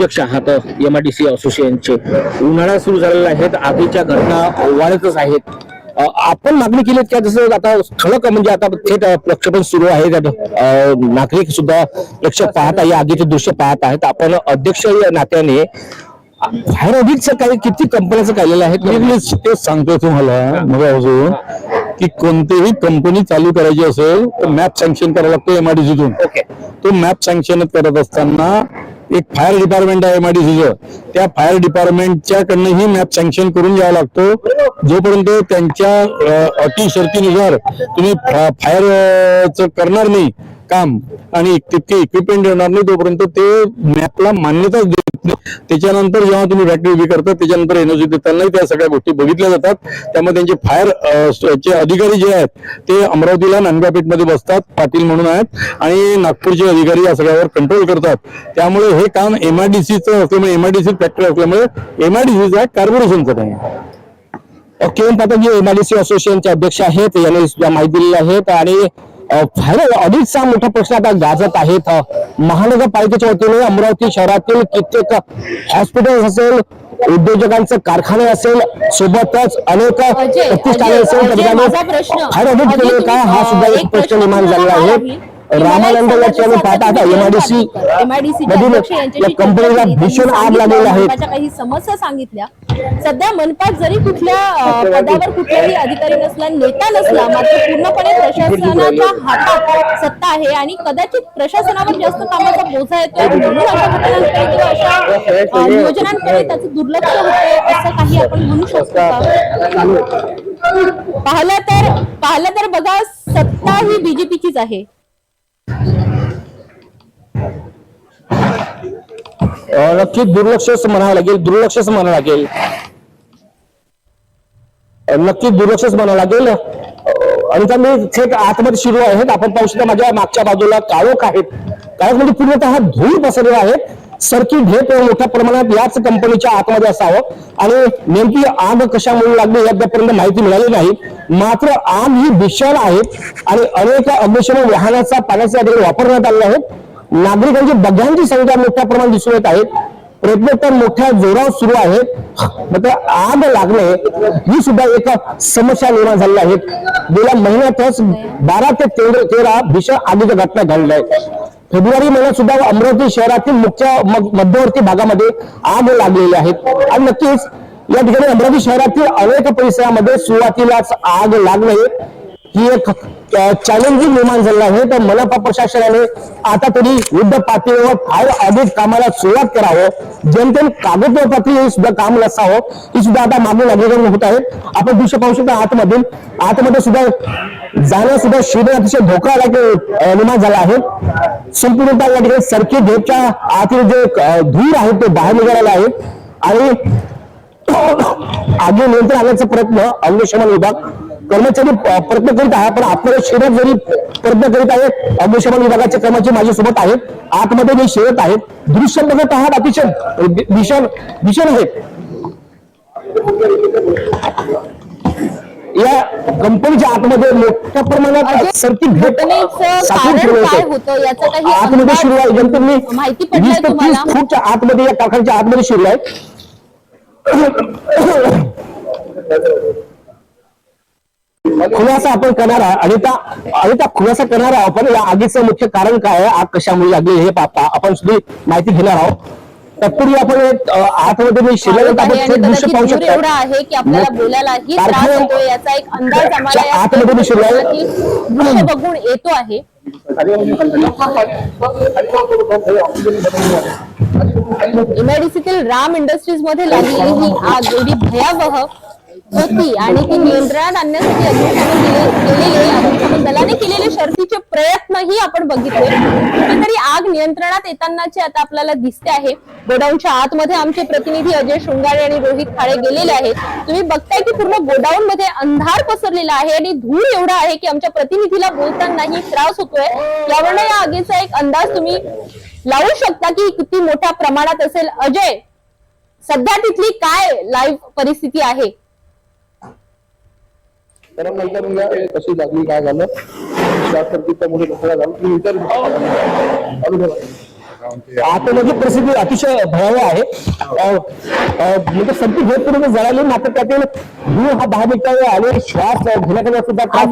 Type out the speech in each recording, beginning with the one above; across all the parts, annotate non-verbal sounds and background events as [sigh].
अध्यक्ष आहात. M I D C असोसिएशनचे उन्हाळा सुरू झालेला आहेत आगीच्या घटना वाढतच आहेत. आपण मागणी केलीत का जसं आता ठळक म्हणजे आता थेट प्रक्षेपण सुरू आहे. नागरिक सुद्धा प्रेक्षक पाहत आहे या आगीचे दृश्य पाहत आहेत. आपण अध्यक्ष या नात्याने फायर ऑडिटचं काही किती कंपन्याचं काढलेलं आहे? मी तेच सांगतो तुम्हाला मग अजून की कोणतीही कंपनी चालू करायची असेल तर मॅप सँक्शन करावं लागतं एमआयडीसीतून ओके. तो मॅप सँक्शन करत असताना एक फायर डिपार्टमेंट आहे एमआयडीसीचं त्या फायर डिपार्टमेंटच्या कडनंही मॅप सँक्शन करून घ्यावा लागतो. जोपर्यंत त्यांच्या अटी शर्तीनुसार तुम्ही फायर करणार नाही काम आणि तितके इक्विपमेंट येणार नाही तोपर्यंत ते मॅपला मान्यताच देत नाही. त्याच्यानंतर जेव्हा तुम्ही फॅक्टरी उभी करता त्याच्यानंतर एनर्जी देतानाही त्या सगळ्या गोष्टी बघितल्या जातात. त्यामुळे त्यांचे फायर चे अधिकारी जे आहेत ते अमरावतीला नांदगापेठमध्ये बसतात पाटील म्हणून आहेत आणि नागपूरचे अधिकारी या सगळ्यावर कंट्रोल करतात. त्यामुळे हे काम एमआयडीसीचं असल्यामुळे एमआयडीसी फॅक्टरी असल्यामुळे एमआयडीसीचं कार्पोरेशनचं नाही किरण पाटील जे एमआयडीसी असोसिएशनचे अध्यक्ष आहेत यांनी सुद्धा माहिती दिलेली आहेत आणि फायर ऑडिटचा मोठा प्रश्न आता गाजत आहेत. महानगरपालिकेच्या वतीने अमरावती शहरातील कित्येक हॉस्पिटल असेल उद्योजकांचे कारखाने असेल सोबतच अनेक प्रतिष्ठाने असेल त्या अजय, ठिकाणी माझा प्रश्न. फायर ऑडिट अजय, केले तुम्ही, का हा सुद्धा एक प्रश्न निर्माण झाला तुम्हाला आहे. रामानंद याची आम्ही पाहत आता एमआयडीसी मधील या कंपनीला. भीषण आग लागलेली आहे. काही समस्या सांगितल्या सध्या मनपात जरी कुठल्या पदावर कुठलाही अधिकारी नसला नेता नसला मात्र पूर्णपणे प्रशासनाच्या हातात सत्ता आहे आणि कदाचित प्रशासनावर जास्त कामाचा बोजा येतोय म्हणून अशा घटनांकडे किंवा अशा अ, नियोजनांकडे त्याचं दुर्लक्ष होतंय असं काही आपण म्हणू शकतो का? पाहिलं तर पाहिलं तर बघा सत्ता ही बीजेपीचीच आहे. नक्की दुर्लक्षच म्हणावं लागेल दुर्लक्षच म्हणावं लागेल. नक्कीच नक्की दुर्लक्षच म्हणा लागेल. आणि त्या मी थेट आतमध्ये शिरू आहेत आपण पाहू शकता माझ्या मागच्या बाजूला काळोख आहेत. काळोख म्हणजे पूर्णतः धूळ पसरलेला आहे. सरकी ढेप मोठ्या प्रमाणात याच कंपनीच्या आतमध्ये असावं. आणि नेमकी आग कशामुळे लागली अद्यापर्यंत माहिती मिळाली नाही. मात्र आग ही भीषण आहे आणि अनेक अग्निशमन वाहनाचा पाण्याचा वापरण्यात आलेला आहे. नागरिकांची बघ्यांची संख्या मोठ्या प्रमाणात दिसून येत आहे. प्रयत्न तर मोठ्या जोरावर सुरू आहेत. मात्र आग लागणे ही सुद्धा एक समस्या निर्माण झालेल्या आहे. गेल्या महिन्यातच बारा ते तेरा भीषण आगीच्या घटना घडल्या आहेत. फेब्रुवारी महिन्यात सुद्धा अमरावती शहरातील मुख्य मध्यवर्ती भागामध्ये आग लागलेली आहेत आणि नक्कीच या ठिकाणी अमरावती शहरातील अनेक परिसरामध्ये सुरुवातीलाच आग लागणे ही एक चॅलेंजिंग निर्माण झालेलं आहे. तर मनपा प्रशासनाने आता तरी युद्ध पातळीवर फायर ऑडिट कामाला सुरुवात करावं. जेमतेम कागदपत्री हे सुद्धा काम नसावं. ही सुद्धा आता मागणी लागलेली होत आहे आपण दृश्य पाहू शकता आतमधील आतमध्ये सुद्धा जाण्यास सुद्धा शरीर अतिशय धोकादायक निर्माण झाला आहे. संपूर्ण या ठिकाणी सर्किट गेटच्या आतील जे धूर आहे ते बाहेर निघालेला आहे. आणि आगी नियंत्रण आणण्याचा प्रयत्न अग्निशमन विभाग कर्मचारी प्रयत्न करीत आहे पण आपल्याला शरीरात जरी प्रयत्न करीत आहे अग्निशमन विभागाचे कर्मचारी माझ्यासोबत आहेत आतमध्ये जे शिरत आहेत दृश्य बघत आहात अतिशय भीषण भीषण आहेत या कंपनीच्या आतमध्ये मोठ्या प्रमाणात सर्किट भेट आतमध्ये शिरू आहे माहिती पडलंय वीस ते तीस? फूटच्या आतमध्ये या कारखान्याच्या आतमध्ये शिरू आहे खुलासा आपण करणार आणि त्या आणि त्या खुलासा करणार आहोत. आपण या आगीचं मुख्य कारण काय आहे? आग कशामुळे लागली हे पाहता आपण सुद्धा माहिती घेणार आहोत. तत्पूर्वी आपण आतमध्ये मी शिरल्यानंतर आपण दृश्य पाहू शकता. एवढा आहे की आपल्याला बोलायलाही त्रास होतो. याचा एक अंदाज आम्हाला आतमध्ये मी दृश्य बघून येतो आहे. एमआयडीसीतील राम इंडस्ट्रीजमध्ये लागलेली ही आग एवढी भयावह होती आणि ती नियंत्रणात आणण्यासाठी अग्निशामक केलेले अग्निशमन दलाने केलेले शर्तीचे प्रयत्नही आपण बघितले. कुठेतरी आग नियंत्रणात येतानाचे आता आपल्याला दिसते आहे. गोडाऊनच्या आतमध्ये आमचे प्रतिनिधी अजय शृंगारे आणि रोहित खाडे गेलेले आहेत. तुम्ही बघताय की पूर्ण गोडाऊन मध्ये अंधार पसरलेला आहे आणि धूर एवढा आहे की आमच्या प्रतिनिधीला बोलतानाही त्रास होतोय. यावरनं या आगीचा एक अंदाज तुम्ही लावू शकता की किती मोठ्या प्रमाणात असेल. अजय सध्या तिथली काय लाईव्ह परिस्थिती आहे? तर नंतर या कशी लागली काय झालं शॉर्ट सर्किटच्या मुळे कसं झालं. तुम्ही विचारू शकता. अनुभव आहे. आतमध्ये परिस्थिती अतिशय भयावह आहे. म्हणजे संपी हे पूर्ण जळाली मात्र त्यातील धूळ हा दहा मीटर आणि श्वास घेण्याकरता सुद्धा कारण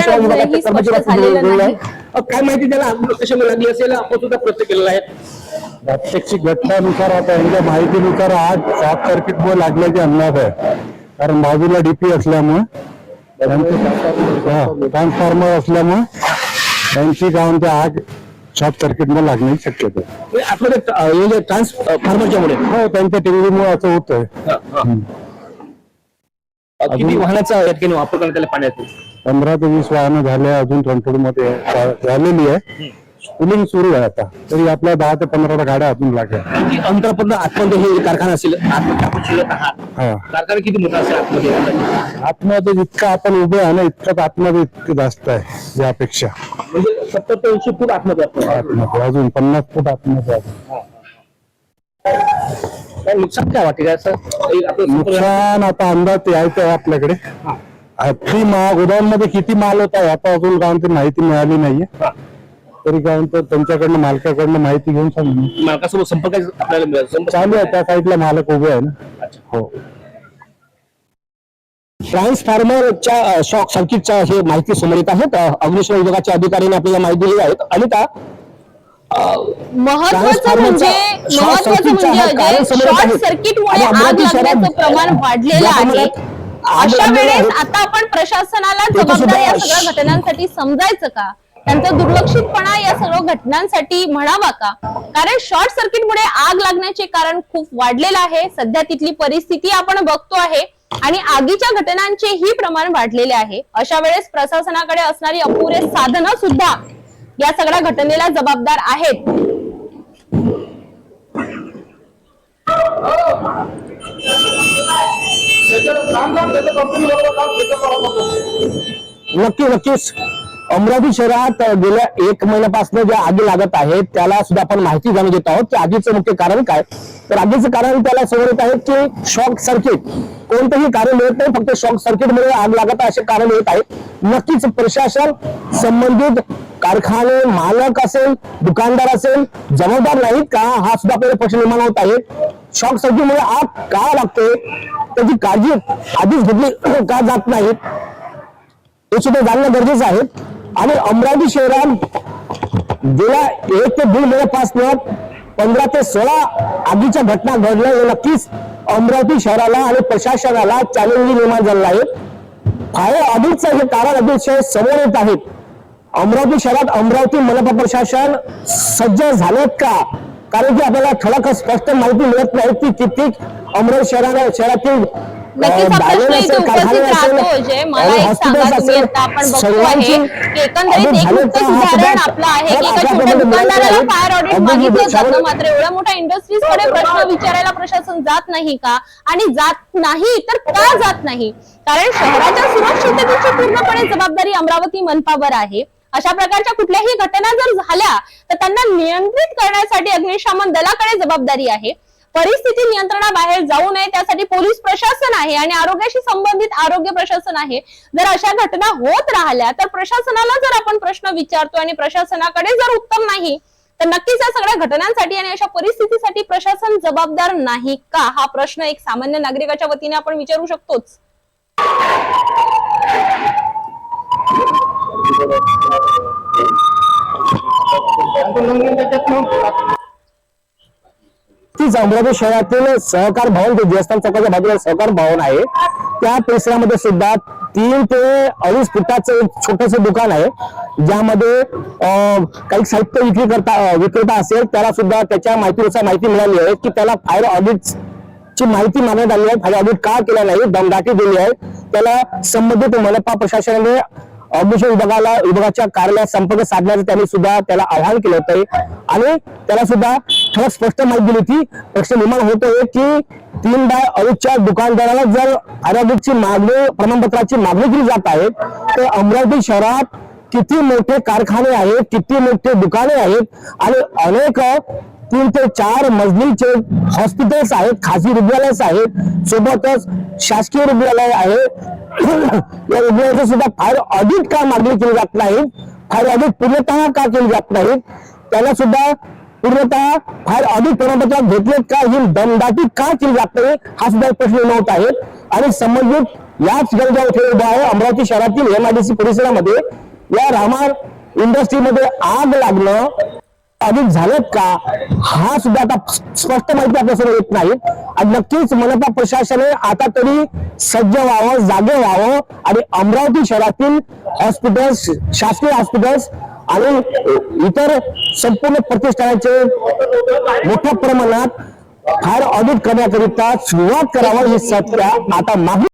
कर्मचारी. अ, काय माहिती त्याला कशामुळे लागली असेल आपण सुद्धा प्रयत्न केलेला आहे. प्रात्यक्षिक घटनानुसार आता यांच्या माहितीनुसार आग शॉर्ट सर्किटमुळे लागल्याचे अंदाज आहे. कारण बाजूला डीपी असल्यामुळे ट्रान्सफॉर्मर असल्यामुळे त्यांची म्हणते आग शॉर्ट सर्किटमुळे लागण्याची शक्यता आतमध्ये अ, हे हो त्यांच्या टिंगलीमुळे असं होतंय. किती वाहनाचा यातकीन वापर करण्यात आला पाण्यात पंधरा ते वीस वाहनं झाले अजून कंट्रोलमध्ये झालेली आहे. स्कूलिंग सुरू आहे आता. तरी आपल्या दहा ते पंधरा गाड्या अजून लागल्या. किती अंतरापर्यंत आतमध्ये हे कारखाना असेल आतमध्ये आपण शिरत आहात. हा. कारखाना किती मोठा असेल आतमध्ये? आतमध्ये जितकं आपण उभे आहे ना इतकंच आतमध्ये इतकं जास्त आहे यापेक्षा. म्हणजे सत्तर ते ऐंशी फूट आतमध्ये आपण आतमध्ये अजून पन्नास फूट आतमध्ये. काय नुकसान काय आपलं संपर्क- नुकसान आता अंदाज यायचं आहे आपल्याकडे. किती माल गोदाममध्ये किती माल होता आता अजून म्हणते माहिती मिळाली नाहीये. तरी काय म्हणतो त्यांच्याकडनं मालकाकडनं माहिती घेऊन सांगू. मालकासोबत संपर्क आपल्याला मिळाला. संपर्क चालू आहे त्या साईडला मालक उभे आहे ना. हो. ट्रान्सफॉर्मरच्या शॉक सर्किटच्या हे माहिती समोर येत आहेत. अ, अग्निशमन विभागाच्या अधिकाऱ्यांनी आपल्याला माहिती दिली महत्वाचं म्हणजे महत्वाचं म्हणजे सर्किटचा हा कारण अजय समोर येत आहे. शॉर्ट सर्किटमुळे आणि आग अमरावती शहरात लागण्याचं प्रमाण वाढलेलं आहे. प्रमाणात आग अशा लागलेली वेळेस आहे, आता आपण प्रशासनाला ते तर जबाबदार या सगळ्या घटनांसाठी समजायचं का? त्यांचा दुर्लक्षितपणा या सर्व घटनांसाठी म्हणावा का? कारण शॉर्ट सर्किटमुळे आग लागण्याचे कारण खूप वाढलेलं आहे. सध्या तिथली परिस्थिती आपण बघतो आहे आणि आगीच्या घटनांचेही प्रमाण वाढलेले आहे. अशा वेळेस प्रशासनाकडे असणारी अपुरे साधनं सुद्धा या सगळ्या घटनेला जबाबदार आहेत. नक्की नक्कीच. अमरावती शहरात गेल्या एक महिन्यापासून ज्या आगी लागत आहेत त्याला सुद्धा आपण माहिती जाणून घेत आहोत. की आगीचं मुख्य कारण काय? तर आगीचं कारण त्याला समोर येत आहे की शॉक सर्किट. कोणतंही कारण मिळत नाही फक्त शॉक सर्किटमुळे आग लागत आहे असे कारण येत आहे नक्कीच प्रशासन संबंधित कारखाने मालक असेल दुकानदार असेल जबाबदार नाहीत का? हा सुद्धा आपल्याला प्रश्न निर्माण होत आहे. शॉक सर्किटमुळे आग का लागते? त्याची काळजी आधीच घेतली [clears throat] का जात नाही? हे सुद्धा जाणणं गरजेचं आहे. आणि अमरावती शहरात गेल्या एक ते दीड महिन्यापासून पंधरा ते सोळा आगीच्या घटना घडल्या हे नक्कीच अमरावती शहराला आणि प्रशासनाला चॅलेंजिंग निर्माण झालेलं आहे. फायर ऑडिटचं हे कारण अतिशय समोर येत आहेत अमरावती शहरात अमरावती मनपा प्रशासन सज्ज झालेत का? कारण की आपल्याला खडक स्पष्ट माहिती मिळत नाही की किती अमरावती शहराला शहरातील नक्कीच हा प्रश्न इथे उपस्थित राहतो अजय मला एक सांगा तुम्ही आता आपण बघतो आहे की एकंदरीत एक नुकतंच? हा उदाहरण आपलं आहे की एका छोट्या दुकानदाराला फायर. ऑडिट मागितलं जातं मात्र. एवढ्या मोठ्या इंडस्ट्रीजकडे प्रश्न विचारायला प्रशासन जात नाही का? आणि जात नाही तर का जात नाही? कारण शहराच्या सुरक्षिततेची पूर्णपणे जबाबदारी अमरावती मनपावर आहे. अशा प्रकारच्या कुठल्याही घटना जर झाल्या तर त्यांना नियंत्रित करण्यासाठी अग्निशमन दलाकडे जबाबदारी आहे. परिस्थिती नियंत्रणाबाहेर जाऊ नये त्यासाठी पोलीस प्रशासन आहे आणि आरोग्याशी संबंधित आरोग्य प्रशासन आहे. जर अशा घटना होत राहिल्या तर प्रशासनाला जर आपण प्रश्न विचारतो आणि प्रशासनाकडे जर उत्तम नाही तर नक्कीच या सगळ्या घटनांसाठी आणि अशा परिस्थितीसाठी प्रशासन जबाबदार नाही का? हा प्रश्न एक सामान्य नागरिकाच्या वतीने आपण विचारू शकतोच. तीच अमरावती शहरातील सहकार भवन जे देवस्थान चौकाच्या बाजूला सहकार भवन आहे त्या परिसरामध्ये सुद्धा तीन ते अडीच फुटाचं एक छोटस दुकान आहे ज्यामध्ये काही साहित्य विक्री करता विक्रेता असेल त्याला सुद्धा त्याच्या माहितीनुसार माहिती मिळाली आहे की त्याला फायर ऑडिट ची माहिती मागण्यात आली आहे. फायर ऑडिट का केलं नाही दमदाटी दिली आहे. त्याला संबंधित मनपा प्रशासनाने अग्निशमन विभागाला विभागाच्या कार्यालयात संपर्क साधण्याचं त्यांनी सुद्धा त्याला आवाहन केलं होतं. आणि त्याला सुद्धा ठळक स्पष्ट माहिती दिली होती. प्रश्न निर्माण आहे की तीन बाय अडीचच्या दुकानदाराला जर आरोग्याची मागणी प्रमाणपत्राची मागणी केली जात आहे तर अमरावती शहरात किती मोठे कारखाने आहेत किती मोठे दुकाने आहेत आणि अनेक तीन ते चार मजलीचे हॉस्पिटल्स आहेत खाजगी रुग्णालय आहेत सोबतच शासकीय रुग्णालय आहे या रुग्णालयाचं सुद्धा फायर ऑडिट का मागणी केली जात नाही फायर ऑडिट पूर्णतः का केली जात नाही त्याला सुद्धा पूर्णतः फायर अधिक प्रमाणपत्र घेतलेत का ही दमदाटी का केली जात नाही? हा सुद्धा एक प्रश्न नव्हत आहे. आणि संबंधित याच ठिकाणी उठे उभा आहे अमरावती शहरातील एमआयडीसी परिसरामध्ये. या रामार इंडस्ट्रीमध्ये आग लागणं अधिक झालेत का? हा सुद्धा आता स्पष्ट माहिती आपल्यासमोर येत नाही. आणि नक्कीच मनपा प्रशासने आता तरी सज्ज व्हावं जागे व्हावं. आणि अमरावती शहरातील हॉस्पिटल्स शासकीय हॉस्पिटल्स आणि इतर संपूर्ण प्रतिष्ठानाचे मोठ्या प्रमाणात फायर ऑडिट करण्याकरिता सुरुवात करावं ही सत्य आता मागणी